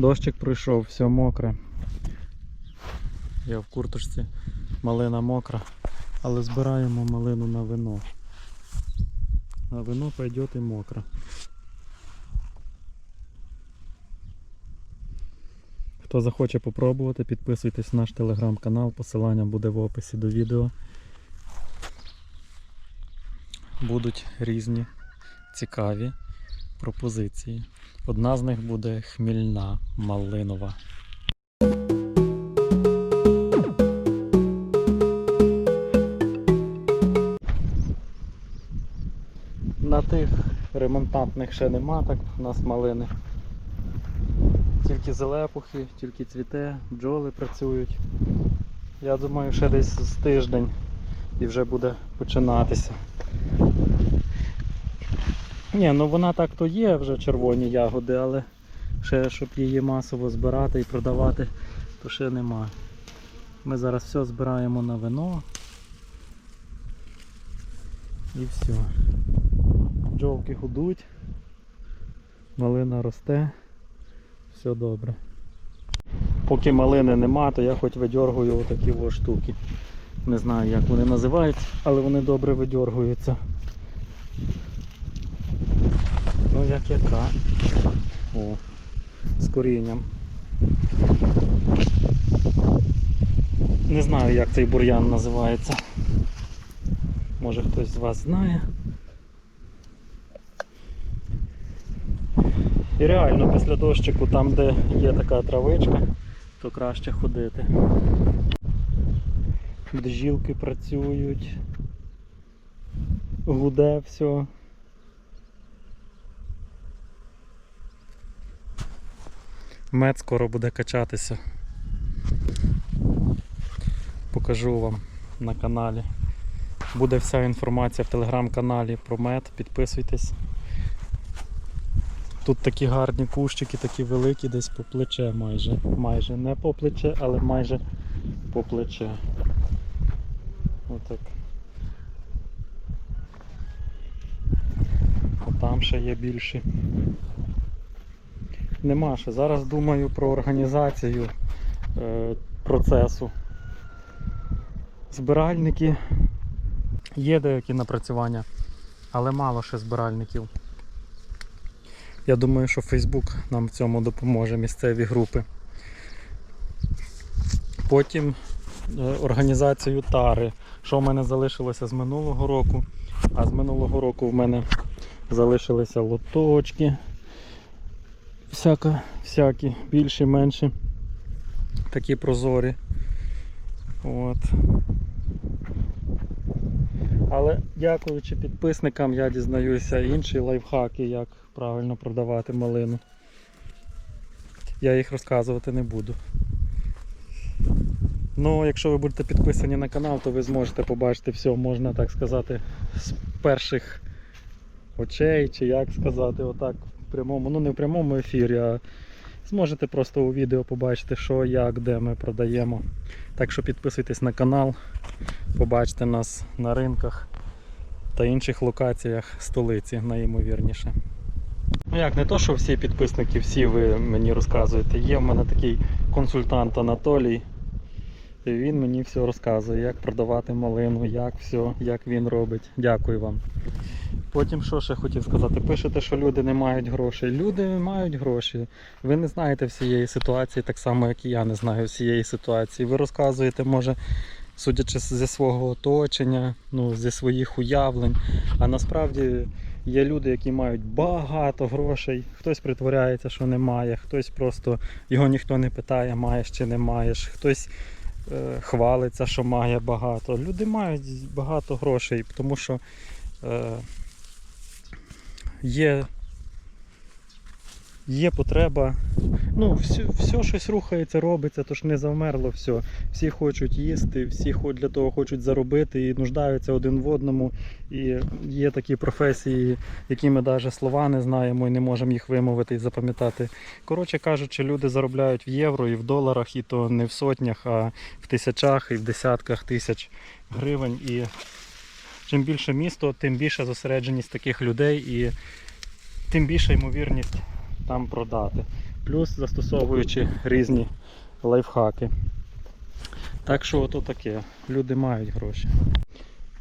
Дощик пройшов, все мокре. Я в курточці, малина мокра, але збираємо малину на вино. На вино пойдет і мокро. Хто захоче попробувати, підписуйтесь на наш телеграм-канал, посилання буде в описі до відео. Будуть різні цікаві пропозиції. Одна з них буде хмільна малинова. На тих ремонтантних ще нема, так у нас малини. Тільки зелепухи, тільки цвіте, бджоли працюють. Я думаю, ще десь з тиждень і вже буде починатися. Ні, ну вона так то є вже червоні ягоди, але ще щоб її масово збирати і продавати, то ще нема. Ми зараз все збираємо на вино. І все. Бджолки гудуть, малина росте, все добре. Поки малини нема, то я хоч видьоргую отакі о штуки. Не знаю як вони називаються, але вони добре видьоргуються. Ну як яка. О, з корінням. Не знаю як цей бур'ян називається. Може хтось з вас знає. І реально після дощику, там де є така травичка, то краще ходити. Бджілки працюють. Гуде все. Мед скоро буде качатися. Покажу вам на каналі. Буде вся інформація в телеграм-каналі про мед. Підписуйтесь. Тут такі гарні кущики, такі великі, десь по плече майже. Майже не по плече, але майже по плече. Отак. Там ще є більші. Нема ще. Зараз думаю про організацію е, процесу. Збиральники є деякі напрацювання, але мало ще збиральників. Я думаю, що Facebook нам в цьому допоможе, місцеві групи. Потім е, організацію тари. Що в мене залишилося з минулого року. А з минулого року в мене залишилися лоточки. Всяка, всякі, більші, менші. Такі прозорі. От. Але дякуючи підписникам, я дізнаюся інші лайфхаки, як правильно продавати малину. Я їх розказувати не буду. Ну, якщо ви будете підписані на канал, то ви зможете побачити все, можна так сказати, з перших очей, чи як сказати, отак прямому, ну не в прямому ефірі, а зможете просто у відео побачити, що, як, де ми продаємо. Так що підписуйтесь на канал, побачите нас на ринках та інших локаціях столиці, найімовірніше. Ну як, не то, що всі підписники, всі ви мені розказуєте. Є в мене такий консультант Анатолій. Він мені все розказує, як продавати малину, як все, як він робить. Дякую вам. Потім що ще хотів сказати? Пишете, що люди не мають грошей. Люди мають гроші. Ви не знаєте всієї ситуації, так само, як і я не знаю всієї ситуації. Ви розказуєте, може, судячи зі свого оточення, ну, зі своїх уявлень. А насправді є люди, які мають багато грошей. Хтось притворяється, що немає, хтось просто його ніхто не питає, маєш чи не маєш. Хтось хвалиться, що має багато. Люди мають багато грошей, тому що е, є, є потреба. Ну, все, все щось рухається, робиться, то ж не завмерло все. Всі хочуть їсти, всі для того хочуть заробити і нуждаються один в одному. І є такі професії, які ми навіть слова не знаємо і не можемо їх вимовити і запам'ятати. Коротше кажучи, люди заробляють в євро і в доларах, і то не в сотнях, а в тисячах і в десятках тисяч гривень. І чим більше місто, тим більша зосередженість таких людей і тим більша ймовірність там продати. Плюс застосовуючи різні лайфхаки. Так що ото таке. Люди мають гроші.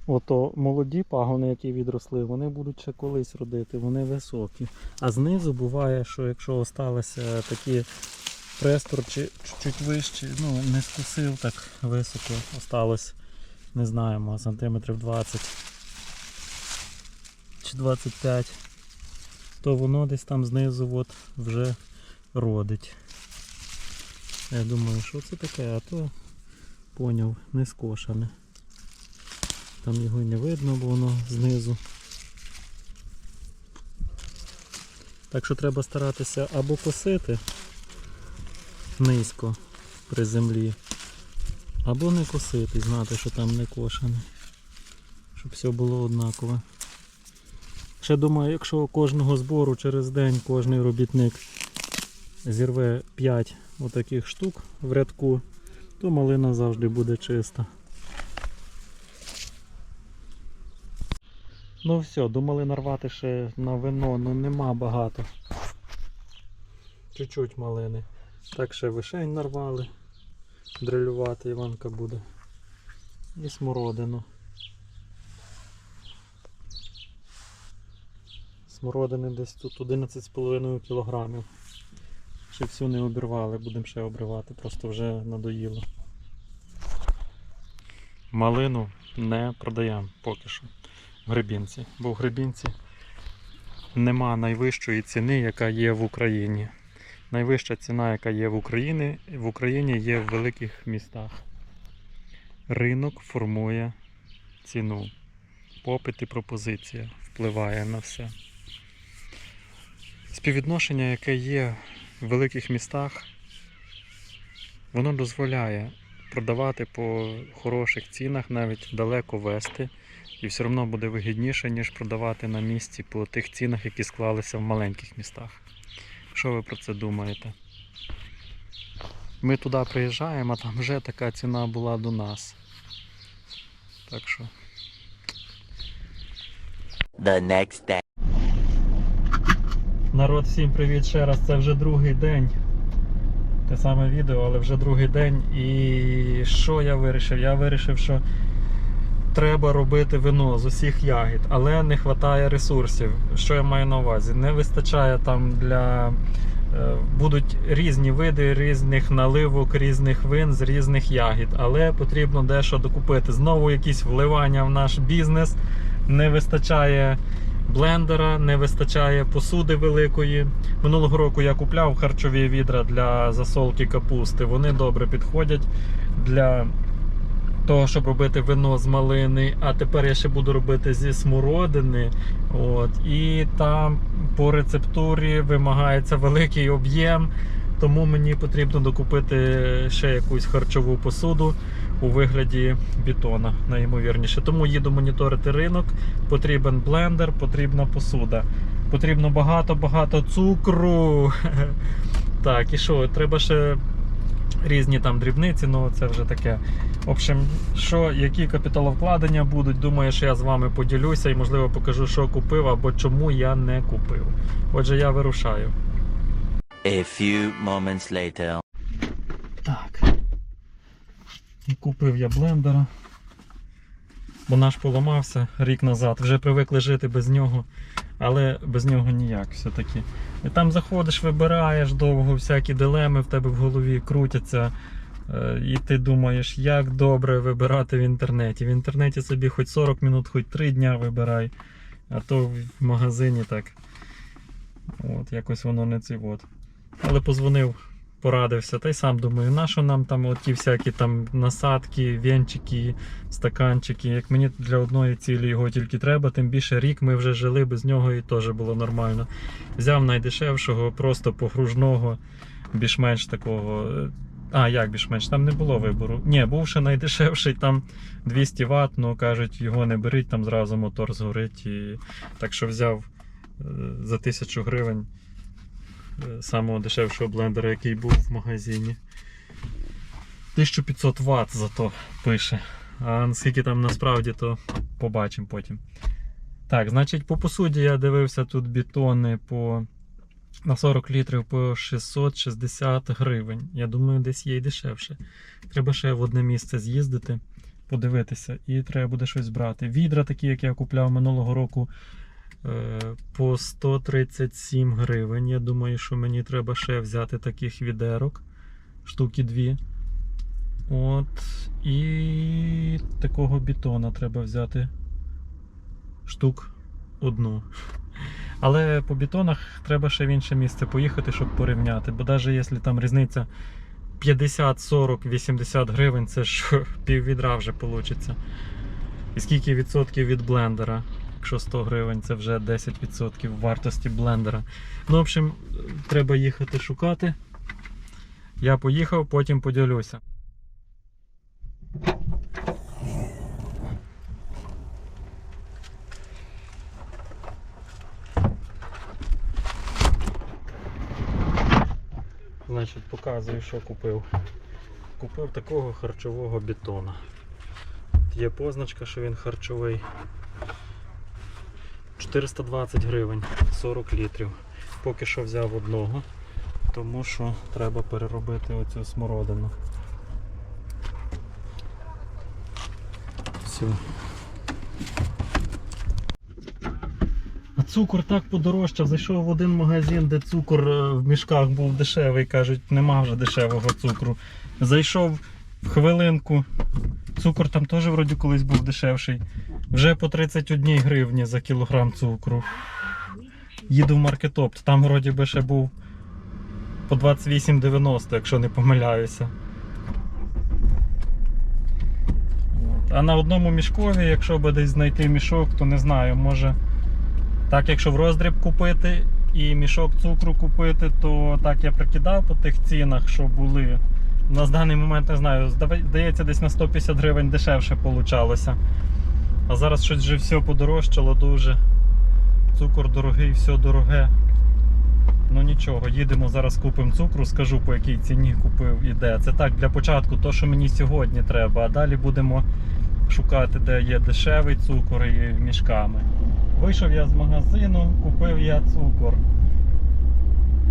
Ото молоді пагони, які відросли, вони будуть ще колись родити, вони високі. А знизу буває, що якщо осталися такі престор чи чуть вищі, ну не скусив так високо, осталось, не знаємо, сантиметрів 20 чи 25, то воно десь там знизу от вже родить. Я думаю, що це таке, а то поняв, не скошене. Там його не видно, бо воно знизу. Так що треба старатися або косити низько при землі, або не косити знати, що там не кошене. Щоб все було однакове. Ще думаю, якщо кожного збору через день кожний робітник зірве 5 отаких штук в рядку, то малина завжди буде чиста. Ну все, думали нарвати ще на вино, ну нема багато. Чуть-чуть малини. Так ще вишень нарвали. Дрилювати Іванка буде. І смородину. Смородини десь тут 11,5 кілограмів. Ще всю не обірвали, будемо ще обривати, просто вже надоїло. Малину не продаємо поки що в Гребінці, бо в Гребінці нема найвищої ціни, яка є в Україні. Найвища ціна, яка є в Україні, в Україні є в великих містах. Ринок формує ціну. Попит і пропозиція впливає на все. Співвідношення, яке є в великих містах, воно дозволяє продавати по хороших цінах, навіть далеко вести, і все одно буде вигідніше, ніж продавати на місці по тих цінах, які склалися в маленьких містах. Що ви про це думаєте? Ми туди приїжджаємо, а там вже така ціна була до нас. Так що. the next day. Народ, всім привіт ще раз. Це вже другий день. Те саме відео, але вже другий день. І що я вирішив? Я вирішив, що треба робити вино з усіх ягід, але не вистачає ресурсів. Що я маю на увазі? Не вистачає там для. е, Будуть різні види різних наливок, різних вин з різних ягід, але потрібно дещо докупити. Знову якісь вливання в наш бізнес. Не вистачає блендера, не вистачає посуди великої. Минулого року я купляв харчові відра для засолки капусти. Вони добре підходять для того, щоб робити вино з малини. А тепер я ще буду робити зі смородини. От, і там по рецептурі вимагається великий об'єм. Тому мені потрібно докупити ще якусь харчову посуду у вигляді бетона, найімовірніше. Тому їду моніторити ринок, потрібен блендер, потрібна посуда. Потрібно багато-багато цукру. Так, і що, треба ще різні там дрібниці, ну це вже таке. В общем, що, які капіталовкладення будуть, думаю, що я з вами поділюся і, можливо, покажу, що купив або чому я не купив. Отже, я вирушаю. A few moments later. Так. І купив я блендера. Бо наш поламався рік назад. Вже привикли жити без нього, але без нього ніяк все-таки. І там заходиш, вибираєш довго, всякі дилеми в тебе в голові крутяться. Е, І ти думаєш, як добре вибирати в інтернеті. В інтернеті собі хоч 40 минут, хоч 3 дня вибирай, а то в магазині так. От, якось воно не цей от. Але позвонив порадився. Та й сам думаю, на що нам там оті всякі там насадки, венчики, стаканчики. Як мені для одної цілі його тільки треба, тим більше рік ми вже жили без нього і теж було нормально. Взяв найдешевшого, просто погружного, більш-менш такого. А, як більш-менш, там не було вибору. Ні, був ще найдешевший, там 200 Вт, ну кажуть, його не беріть, там зразу мотор згорить. І... Так що взяв е, за 1000 гривень самого дешевшого блендера, який був в магазині. 1500 Вт зато пише. А наскільки там насправді, то побачимо потім. Так, значить, по посуді я дивився тут бетони по на 40 літрів по 660 гривень. Я думаю, десь є і дешевше. Треба ще в одне місце з'їздити, подивитися, і треба буде щось брати. Відра, такі, як я купляв минулого року, по 137 гривень. Я думаю, що мені треба ще взяти таких відерок, штуки дві. От. І такого бетона треба взяти штук одну. Але по бетонах треба ще в інше місце поїхати, щоб порівняти. Бо навіть якщо там різниця 50, 40, 80 гривень, це ж пів відра вже вийде. І скільки відсотків від блендера? Якщо 100 гривень, це вже 10% вартості блендера. Ну, в общем, треба їхати шукати. Я поїхав, потім поділюся. Значить, показую, що купив. Купив такого харчового бетона. Є позначка, що він харчовий. 420 гривень, 40 літрів. Поки що взяв одного, тому що треба переробити оцю смородину. Все. А цукор так подорожчав. Зайшов в один магазин, де цукор е, в мішках був дешевий. Кажуть, нема вже дешевого цукру. Зайшов в хвилинку. Цукор там теж вроді колись був дешевший. Вже по 31 гривні за кілограм цукру. Їду в маркетопт. Там вроді би ще був по 28,90, якщо не помиляюся. А на одному мішкові, якщо би десь знайти мішок, то не знаю, може. Так, якщо в роздріб купити і мішок цукру купити, то так я прикидав по тих цінах, що були. У нас даний момент не знаю, здається, десь на 150 гривень дешевше получалося. А зараз щось вже все подорожчало дуже. Цукор дорогий, все дороге. Ну нічого, їдемо зараз купимо цукру, скажу по якій ціні купив і де. Це так для початку, то що мені сьогодні треба, а далі будемо шукати, де є дешевий цукор і мішками. Вийшов я з магазину, купив я цукор.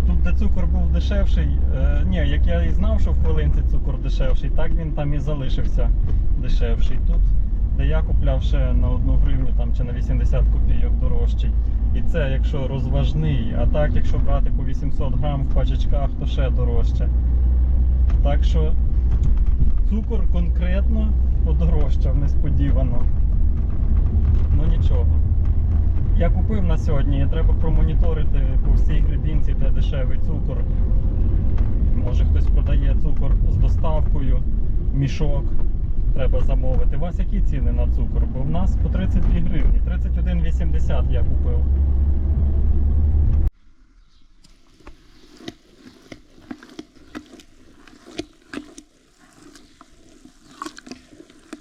Тут, де цукор був дешевший, е, ні, як я і знав, що в хвилинці цукор дешевший, так він там і залишився дешевший. Тут, де я купляв ще на 1 гривню там, чи на 80 копійок дорожчий. І це якщо розважний, а так, якщо брати по 800 грам в пачечках, то ще дорожче. Так що цукор конкретно подорожчав несподівано. Ну нічого. Я купив на сьогодні, треба промоніторити по всій гребінці, де дешевий цукор. Може хтось продає цукор з доставкою, мішок треба замовити. У вас які ціни на цукор? Бо в нас по 32 гривні, 31,80 я купив.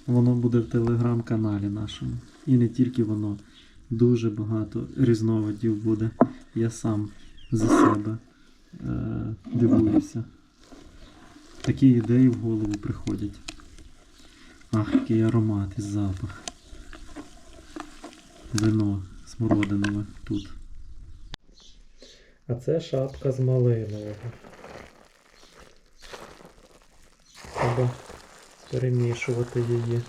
Воно буде в телеграм-каналі нашому. І не тільки воно. Дуже багато різновидів буде. Я сам за себе е, дивуюся. Такі ідеї в голову приходять. Ах, який аромат і запах. Вино смородинове тут. А це шапка з малинового. Треба перемішувати її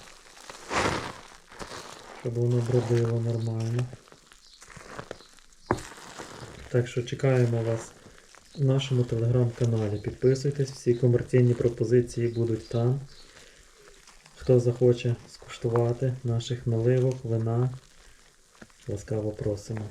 щоб воно бродило нормально. Так що чекаємо вас в нашому телеграм-каналі. Підписуйтесь, всі комерційні пропозиції будуть там. Хто захоче скуштувати наших наливок, вина, ласкаво просимо.